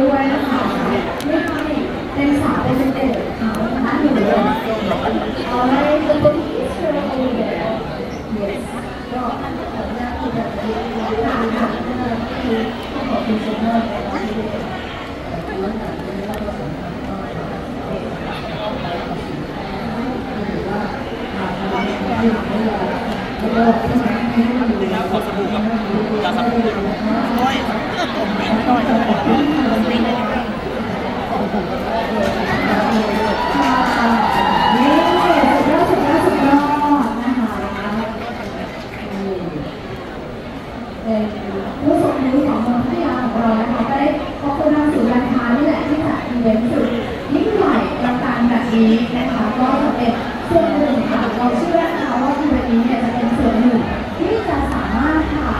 ด้วยนะคะไม่ใช่เป็นสาวเป็นเด็กเขานะคะอยู่เลย Alright, the police are over there. Yes. ก็ขออนุญาตที่จะเรียนรู้ทางทางคือขอบคุณเซนเนอร์ที่ได้แล้ว ขอสบู่กับยาสระผมโอ้ยผมเหม็นหน่อย นี่สุดยอดสุดยอดสุดยอดนะคะเป็นผู้ทรงรู้ของเมืองพัทยาของเรานะคะก็ได้ขอบคุณทางศูนย์การค้านี่แหละที่จัดอีเวนต์สุดยิ่งใหญ่อลังการแบบนี้นะคะ ก็จะเป็นส่วนหนึ่งค่ะเราเชื่อนะคะว่าอีเวนต์นี้เนี่ยจะเป็นส่วนหนึ่งที่จะสามารถค่ะ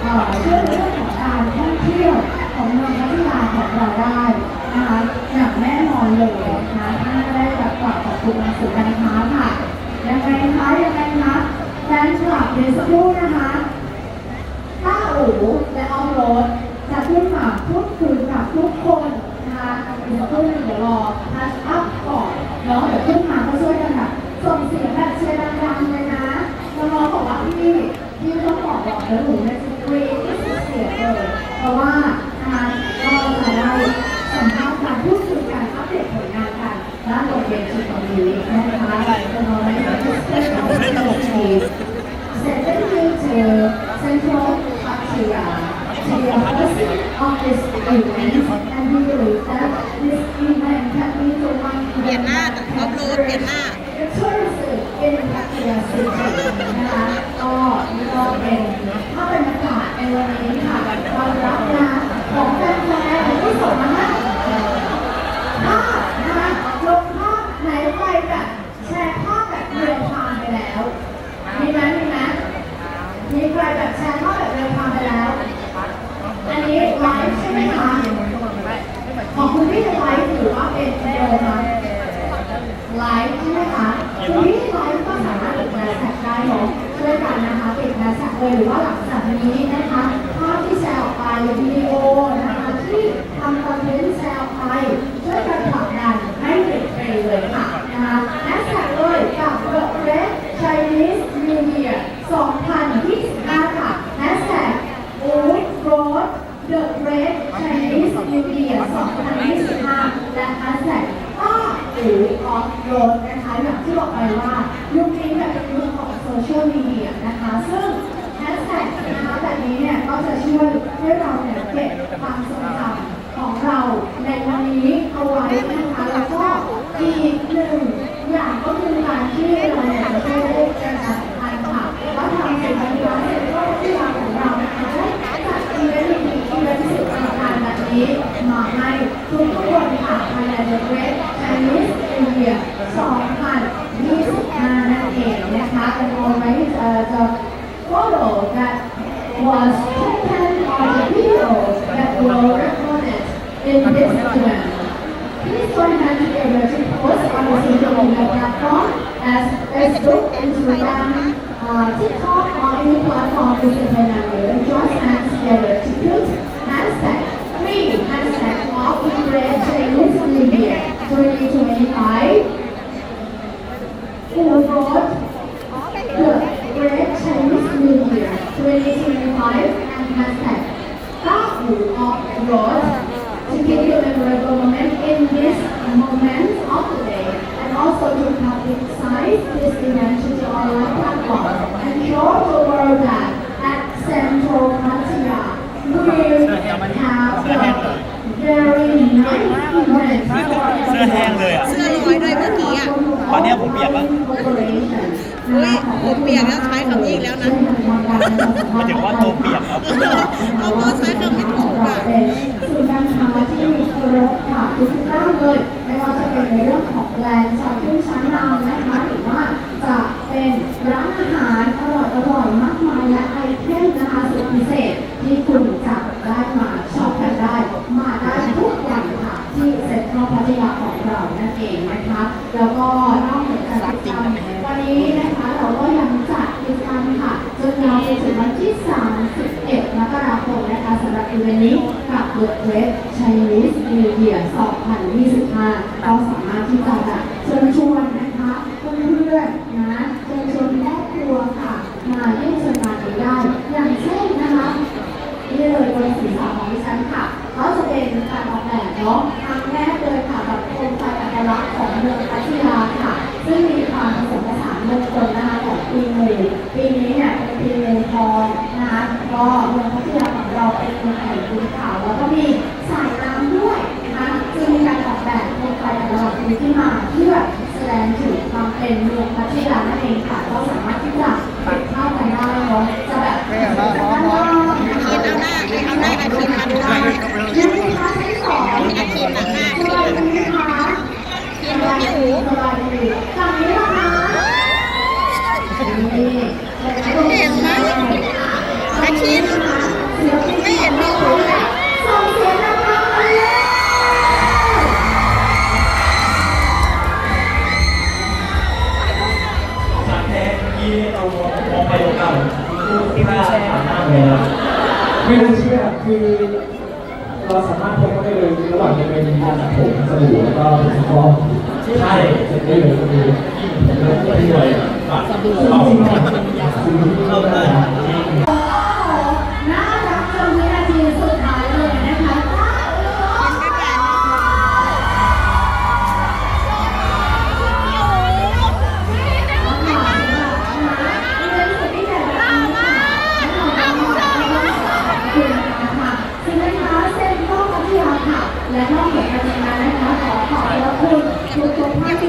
เอ่อช่วยในเรื่องของการท่องเที่ยวของเมืองพัทยาของเราได้นะคะอย่างแน่นอนเลยนะคะถ้าได้รับความขอบคุณทางศูนย์การค้าค่ะยังไงคะยังไงคะแฟ นคลับเดสกูนะคะถ้าอู๋และออมโรดจะขึ้นมาพูดคุยกับทุกคนนะคะเดี๋ยวพูดเดี๋ยวรอทัชอัพก่อนเนาะเดี๋ยวขึ้นมาก็ช่วยกันแบบส่งเสียงแบบเชียร์ดังๆเลยนะน้องๆบอกว่าพี่พี่ต้องบอกบอกเดี๋ยวหนูนะกรี๊ดที่สุดเสียงเลยเพราะว่านะคะก็จะได้สัมภาษณ์การพูดคุยกันอัปเดตผลงานกันด้านบนเวทีตรงนี้นะคะน้องๆนะคะทุกคนเล่นตลกโชว์ Send you to Central เปลี่ยนหน้าแต่ออฟโรดเปลี่ยนหน้าช่วยสืบเป็นภาคเสียสืบนะคะก็นี่เป็นถ้าเป็นากาศในวันนี้ค่ะความรักนะของแฟนๆที่ส่งมาให้ภาพนะคะลงภาพไหนไปแบบแชร์ภาพแบบเรียลไทม์ไปแล้ว มีไหมมีไหมมีใครแบบแชร์ภาพแบบเรียลไทม์ไปแล้ว อันนี้ไลฟ์ใช่ไหมคะของคุณพี่ไลฟ์หรือว่าเป็นวิดีโอคะไลฟ์ใช่ไหมคะคุณพี่ไลฟ์ก็สามารถติดแฮชแท็กได้เนาะช่วยกันนะคะติดแฮชแท็กเลย หรือว่าหลังจากนี้นะคะภาพที่แชร์ออกไปวิดีโอนะคะที่ทำคอนเทนต์แชร์ออกไปช่วยกันผลักดันให้ติดเทรนด์เลยค่ะนะคะแฮชแท็กเลยกับ The Red Chinese New Year 2025 ค่ะแฮชแท็ก Old Road The Great Chinese New Year 2025 และ hashtag ป้าอูออฟโรดนะคะอย่างที่บอกไปว่ายุคนี้แบบเป็นยุคของโซเชียลมีเดียนะคะซึ่ง นะคะแบบนี้เนี่ยก็จะช่วยให้เราเนี่ยเก็บความทรงจำของเราในวันนี้เอาไว้นะคะแล้วก็อีกหนึ่งอย่างก็คือการที่เราเนี่ยจะช่วยได้กระจายพันธ์ค่ะว่าทางสิ่งที่เราเนี่ยก็ที่เราของเรานะคะได้จัดอีเวนต์ดีๆอีเวนต์สุดสำคัญแบบนี้มาให้ทุกทุกคนค่ะภายในเดือะเกรทไชนีสเอเรีย2025นั่นเองนะคะ and already uh, the photo that was taken or the videos that were recorded in this event Please join hands together to post on the social media platform as Facebook, Instagram, uh, TikTok, or any platform is available. Join hands together to put Financial Online เสื้อแห้งเลยอะ เสื้รั้วยเมื่อกี้อะ ตอนเนี้ยผมเปีะอุ๊ปียกแล้วใช้คำนี้อีกแล้วนะมายถึงว่าตัวเปียกครับ เอาพ่อใช้คำไม่ถูกอะาร พัทยาของเรานั่นเองนะคะ แล้วก็นอกจากกิจกรรมวันนี้นะคะเราก็ยังจัดกิจกรรมค่ะจนยาวไปถึงวันที่ 31 มกราคมนะคะสำหรับอีเวนต์นี้กับเวิร์ดเว็บไชนีสมีเดีย2025เราสามารถที่จะ ความผสมผสานมงคลนะคะของปีงูปีนี้เนี่ยเป็นปีงูทองนะคะก็เมืองพัทยาของเราเป็นเมืองแห่งภูเขาแล้วก็มีสายน้ำด้วยนะคะจึงมีการออกแบบโครงการอัตลักษณ์นี้ขึ้นมาเพื่อแสดงถึงความเป็นเมืองพัทยานั่นเองค่ะก็สา ไม่น่าเชื่อคือเราสามารถพกได้เลยระหว่างจะเป็นกาสระผมสบู่แล้วก็สกอร์ใช่เสร็จได้เลยก็คือผมเริ่มไปด้วยบัตรเอาจริงๆคือที่เข้าได้ และนอกเหนือจากนั้นนะคะขอขอบพระคุณทุกทุกท่าน